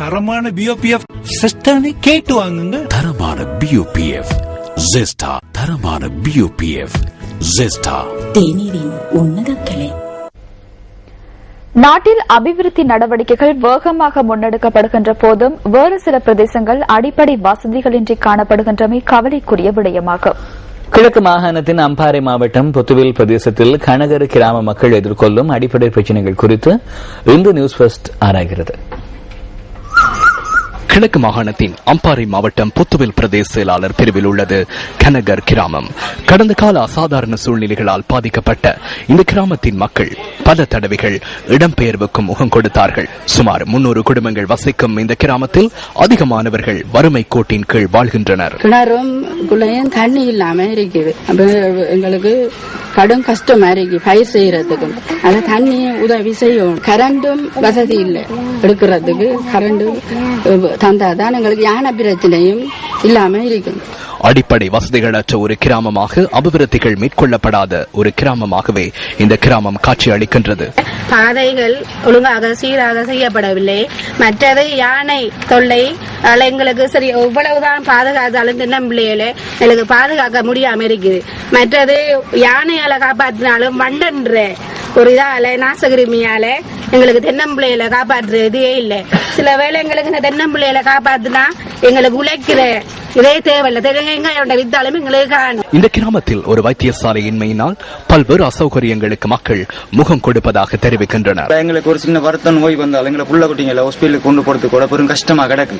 தரமான பிஓபிஎஃப் சிஸ்டம்னு கேட்டு வாங்குங்க. தரமான பியூபிஎஃப் ஜெஸ்டா தரமான பியூபிஎஃப் ஜெஸ்டா தேநீரின் உன்னத கிளை நாட்டில் அபிவிருத்தி நடவடிக்கைகள் வேகமாக முன்னெடுக்கப்படுகின்ற போதும் வேறு சில பிரதேசங்கள் அடிப்படை வசதிகளின்றி காணப்படுகின்றமை கவலைக்குரிய விடயமாகும். கிழக்கு மாகாணத்தின் அம்பாறை மாவட்டம் பொத்துவில் பிரதேசத்தில் கனகர கிராம மக்கள் எதிர்கொள்ளும் அடிப்படை பிரச்சனைகள் குறித்து இந்து நியூஸ் ஃபர்ஸ்ட் ஆராய்கிறது. கிழக்கு மாகாணத்தின் அம்பாறை மாவட்டம் புத்துவில் பிரதேச செயலாளர் பிரிவில் உள்ளது. கனகர் கிராமம். கடந்த கால அசாதாரண சூழ்நிலைகளால் பாதிக்கப்பட்ட இந்த கிராமத்தின் மக்கள் பல தடவைகள் இடம்பெயர்வுக்கும் முகம் கொடுத்தார்கள். சுமார் முன்னூறு குடும்பங்கள் வசிக்கும் இந்த கிராமத்தில் அதிகமானவர்கள் வறுமை கோட்டின் கீழ் வாழ்கின்றனர். கிணறும் தண்ணி இல்லாம இருக்குது. எங்களுக்கு கடும் கஷ்டமா இருக்கு பயிர் செய்யறதுக்கு அது தண்ணி உதவி செய்யும் கரண்டும் வசதி இல்லை. எடுக்கிறதுக்கு கரண்டும் தந்தாதான் எங்களுக்கு யானை பிரச்சனையும் இல்லாம இருக்கும். அடிப்படை வசதிகளற்ற ஒரு கிராமமாக அபிவிருத்திகள் மேற்கொள்ளப்படாத ஒரு கிராமமாகவே இந்த கிராமம் காட்சி அளிக்கின்றது. பாதைகள் ஒழுங்காக சீராக செய்யப்படவில்லை. மற்றது யானை தொல்லை அதனால எங்களுக்கு சரி இவ்வளவுதான் பாதுகாத்தாலும் தென்னம்பிள்ளையில எங்களுக்கு பாதுகாக்க முடியாம இருக்குது. மற்றது யானையால காப்பாற்றினாலும் மண்டன்ற ஒரு இதால நாசகிருமியால எங்களுக்கு தென்னம்பிள்ளையில காப்பாற்றுற இதே இல்லை. சில வேளை எங்களுக்கு இந்த தென்னம்பிள்ளையில காப்பாத்துனா எங்களுக்கு உழைக்கிற இதே தேவையில்லை தெலுங்கையோட வித்தாலும் எங்களுக்கு காணும் இந்த கிராமத்தில் ஒரு வைத்தியசாலை இன்மையினால் பல்வேறு அசௌகரியங்களுக்கு மக்கள் முகம் கொடுப்பதாக தெரிவிக்கின்றனர். எங்களுக்கு ஒரு சின்ன வருத்தம் நோய் வந்தாலும் எங்களை புள்ள குட்டிங்களை ஹாஸ்பிட்டலுக்கு கொண்டு போறது கூட பெரும் கஷ்டமா கிடக்கு.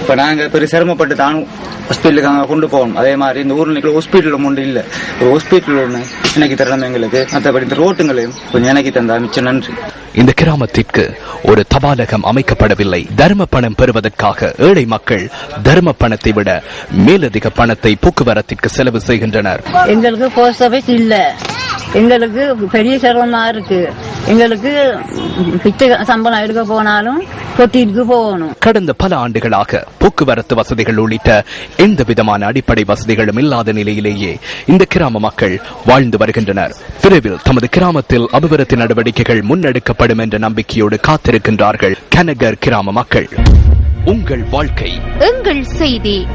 இப்ப நாங்க பெரிய சிரமப்பட்டு தான் ஹாஸ்பிட்டலுக்கு அங்க கொண்டு போவோம் அதே மாதிரி இந்த ஊர்ல நிக்கிற ஹாஸ்பிட்டல் ஒன்று இல்ல. ஒரு ஹாஸ்பிட்டல் ஒன்று எனக்கு தரணும் எங்களுக்கு. மற்றபடி இந்த ரோட்டுங்களையும் கொஞ்சம் எனக்கு தந்தா மிச்சம் நன்றி. இந்த கிராமத்திற்கு ஒரு தபாலகம் அமைக்கப்படவில்லை. தர்ம பணம் பெறுவதற்காக ஏழை மக்கள் தர்ம பணத்தை விட மேலதிக பணத்தை போக்குவரத்திற்கு செலவு செய்கின்றனர். எங்களுக்கு போஸ்ட் ஆபீஸ் இல்ல. எங்களுக்கு பெரிய சிரமமா இருக்கு. எங்களுக்கு பிச்சை சம்பளம் எடுக்க போனாலும் கொத்திட்டு போகணும். கடந்த பல ஆண்டுகளாக போக்குவரத்து வசதிகள் உள்ளிட்ட எந்த விதமான அடிப்படை வசதிகளும் இல்லாத நிலையிலேயே இந்த கிராம மக்கள் வாழ்ந்து வருகின்றனர். விரைவில் தமது கிராமத்தில் அபிவிருத்தி நடவடிக்கைகள் முன்னெடுக்கப்படும் என்ற நம்பிக்கையோடு காத்திருக்கின்றார்கள் கனகர் கிராம மக்கள். உங்கள் வாழ்க்கை. எங்கள் செய்தி.